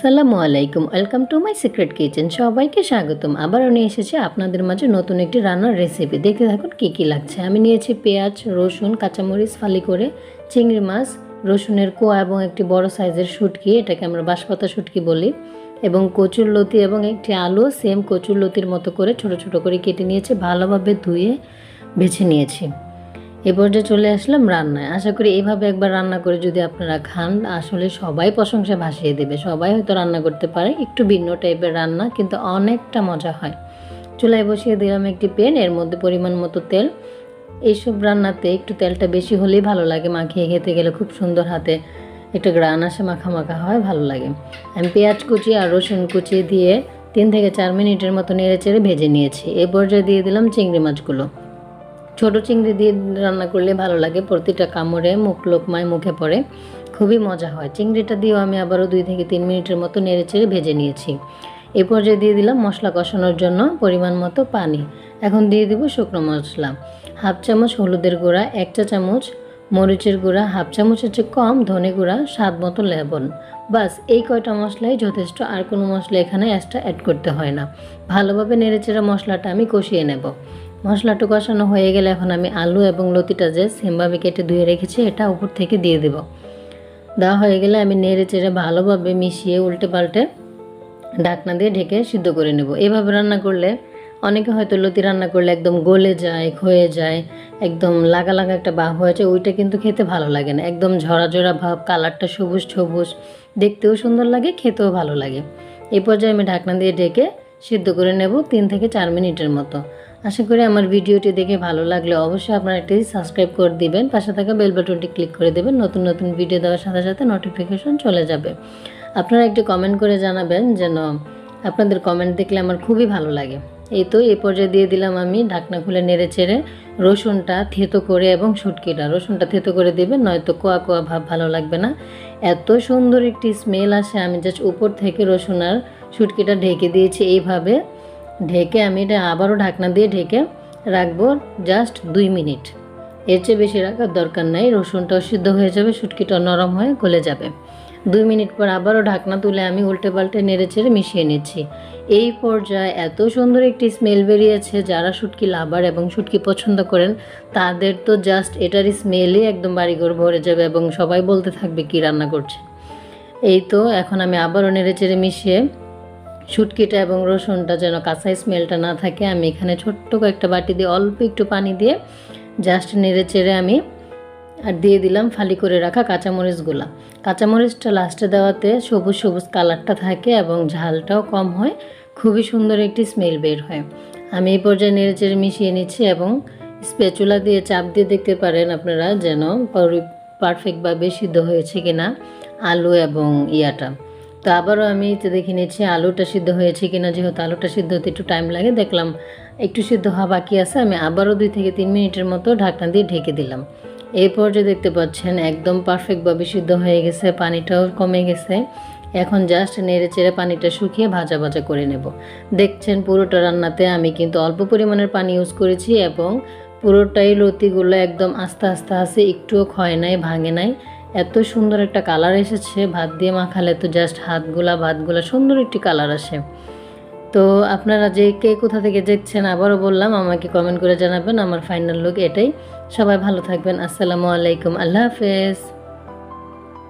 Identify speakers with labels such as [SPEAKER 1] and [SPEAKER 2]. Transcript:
[SPEAKER 1] সালামু আলাইকুম। Welcome to my secret kitchen সবাইকে স্বাগতম। আবারও নিয়ে এসেছি আপনাদের মাঝে নতুন একটি রান্নার রেসিপি দেখতে থাকুন কী কী লাগছে। আমি নিয়েছি পেঁয়াজ, রসুন, কাঁচামরিচ, ফালি করে, চিংড়ি মাছ, রসুনের কোয়া এবং একটি বড় সাইজের শুটকি, এটাকে আমরা বাঁশপাতা শুটকি বলি, এবং কচুর লতি এবং একটি আলু সেম কচুর লতির মতো করে ছোট ছোট করে কেটে নিয়েছি, ভালোভাবে ধুয়ে বেছে নিয়েছি। এ পর্যায়ে চলে আসলাম রান্নায়। আশা করি এইভাবে একবার রান্না করে যদি আপনারা খান, আসলে সবাই প্রশংসা ভাসিয়ে দেবে। সবাই হয়তো রান্না করতে পারে, একটু ভিন্ন টাইপের রান্না, কিন্তু অনেকটা মজা হয়। চুলায় বসিয়ে দিলাম একটি পেন এর মধ্যে পরিমাণ মতো তেল। এইসব রান্নাতে একটু তেলটা বেশি হলেই ভালো লাগে, মাখিয়ে খেতে গেলে খুব সুন্দর হাতে একটা গ্রান আসে মাখা মাখা হয়, ভালো লাগে। আমি পেঁয়াজ কুচি আর রসুন কুচি দিয়ে তিন থেকে চার মিনিটের মতো নেড়ে চেড়ে ভেজে নিয়েছি। এ পর্যায়ে দিয়ে দিলাম চিংড়ি মাছগুলো। ছোট চিংড়ি দিয়ে রান্না করলে ভালো লাগে, প্রতিটা কামড়ে মুখ লোকমায় মুখে পড়ে, খুবই মজা হয়। চিংড়িটা দিয়েও আমি আবারও দুই থেকে তিন মিনিটের মতো নেড়ে চেড়ে ভেজে নিয়েছি। এ পর্যায়ে দিয়ে দিলাম মশলা কষানোর জন্য পরিমাণ মতো পানি। এখন দিয়ে দিব শুকনো মশলা। হাফ চামচ হলুদের গুঁড়া, এক চা চামচ মরিচের গুঁড়া, হাফ চামচের চেয়ে কম ধনে গুঁড়া, স্বাদ মতো লেবন বাস, এই কয়টা মশলাই যথেষ্ট, আর কোনো মশলা এখানে এক্সট্রা অ্যাড করতে হয় না। ভালোভাবে নেড়েচেড়ে মশলাটা আমি কষিয়ে নেব। মশলাটা কষানো হয়ে গেলে এখন আমি আলু এবং লতিটা যে সেমভাবে কেটে ধুয়ে রেখেছি, এটা উপর থেকে দিয়ে দেব। দেওয়া হয়ে গেলে আমি নেড়ে চেড়ে ভালোভাবে মিশিয়ে উল্টে পাল্টে ঢাকনা দিয়ে ঢেকে সিদ্ধ করে নেব। এভাবে রান্না করলে অনেকে হয়তো লতি রান্না করলে একদম গলে যায়, ক্ষয়ে যায়, একদম লাগা লাগা একটা ভাব হয়ে যায়, ওইটা কিন্তু খেতে ভালো লাগে না। একদম ঝরা ঝরা ভাব, কালারটা সবুজ সবুজ, দেখতেও সুন্দর লাগে, খেতেও ভালো লাগে। এই পর্যায়ে আমি ঢাকনা দিয়ে ঢেকে সিদ্ধ করে নেব তিন থেকে চার মিনিটের মতো। আশা করি আমার ভিডিওটি দেখে ভালো লাগলে অবশ্যই আপনারা একটি সাবস্ক্রাইব করে দিবেন, পাশে থাকা বেল বাটনটি ক্লিক করে দেবেন, নতুন নতুন ভিডিও দেওয়ার সাথে সাথে নোটিফিকেশন চলে যাবে। আপনারা একটু কমেন্ট করে জানাবেন যেন আপনাদের কমেন্ট দেখলে আমার খুবই ভালো লাগে। এই তো এই পর্যায়ে দিয়ে দিলাম আমি ঢাকনা খুলে নেড়ে চেড়ে রসুনটা থেতো করে এবং শুটকিটা। রসুনটা থেতো করে দেবেন, নয়তো কোয়া কোয়া ভাব ভালো লাগবে না। এত সুন্দর একটি স্মেল আসে, আমি জাস্ট উপর থেকে রসুন আর শুটকিটা ঢেকে দিয়েছি এইভাবে। ঢেকে আমি এটা আবারও ঢাকনা দিয়ে ঢেকে রাখব জাস্ট দুই মিনিট। এর চেয়ে বেশি রাখার দরকার নাই, রসুনটাও সিদ্ধ হয়ে যাবে শুটকিটা নরম হয়ে গলে যাবে। দুই মিনিট পর আবারও ঢাকনা তুলে আমি উল্টে পাল্টে নেড়ে চেড়ে মিশিয়ে নিচ্ছি। এই পর্যায়ে এত সুন্দর একটি স্মেল বেরিয়েছে, যারা শুটকি লাভার এবং শুটকি পছন্দ করেন, তাদের তো জাস্ট এটারই স্মেলই একদম বাড়িঘর ভরে যাবে এবং সবাই বলতে থাকবে কি রান্না করছে। এই তো, এখন আমি আবারও নেড়ে চেড়ে মিশিয়ে শুটকিটা এবং রসুনটা যেন কাঁচা স্মেলটা না থাকে, আমি এখানে ছোট্ট কয়েকটা বাটি দিয়ে অল্প একটু পানি দিয়ে জাস্ট নেড়ে চেড়ে আমি আর দিয়ে দিলাম ফালি করে রাখা কাঁচামরিচগুলা। কাঁচামরিচটা লাস্টে দেওয়াতে সবুজ সবুজ কালারটা থাকে এবং ঝালটাও কম হয়, খুবই সুন্দর একটি স্মেল বের হয়। আমি এই পর্যায়ে নেড়ে চেড়ে মিশিয়ে নিচ্ছি এবং স্পেচুলা দিয়ে চাপ দিয়ে দেখতে পারেন আপনারা যেন পারফেক্টভাবে সিদ্ধ হয়েছে কিনা আলু এবং ইয়াটা। তো আবারও আমি এতে দেখে নিচ্ছি আলুটা সিদ্ধ হয়েছে কিনা, যেহেতু আলুটা সিদ্ধ হতে একটু টাইম লাগে, দেখলাম একটু সিদ্ধ হওয়া বাকি আছে, আমি আবারও দুই থেকে তিন মিনিটের মতো ঢাকনা দিয়ে ঢেকে দিলাম। এরপর যে দেখতে পাচ্ছেন একদম পারফেক্টভাবে সিদ্ধ হয়ে গেছে, পানিটাও কমে গেছে। এখন জাস্ট নেড়ে চেড়ে পানিটা শুকিয়ে ভাজা ভাজা করে নেব। দেখছেন পুরোটা রান্নাতে আমি কিন্তু অল্প পরিমাণের পানি ইউজ করেছি এবং পুরোটাই লতিগুলো একদম আস্তে আস্তে আস্তে একটুও ক্ষয় নাই, ভাঙে নাই। এত সুন্দর একটা কালার এসেছে, ভাত দিয়ে মাখালে তো জাস্ট হাতগুলা, ভাতগুলা, সুন্দর একটি কালার আসে। তো আপনারা যে কে কোথা থেকে দেখছেন আবারও বললাম, আমাকে কমেন্ট করে জানাবেন, আমার ফাইনাল লুক এটাই। সবাই ভালো থাকবেন, আসসালামু আলাইকুম, আল্লাহ হাফেজ।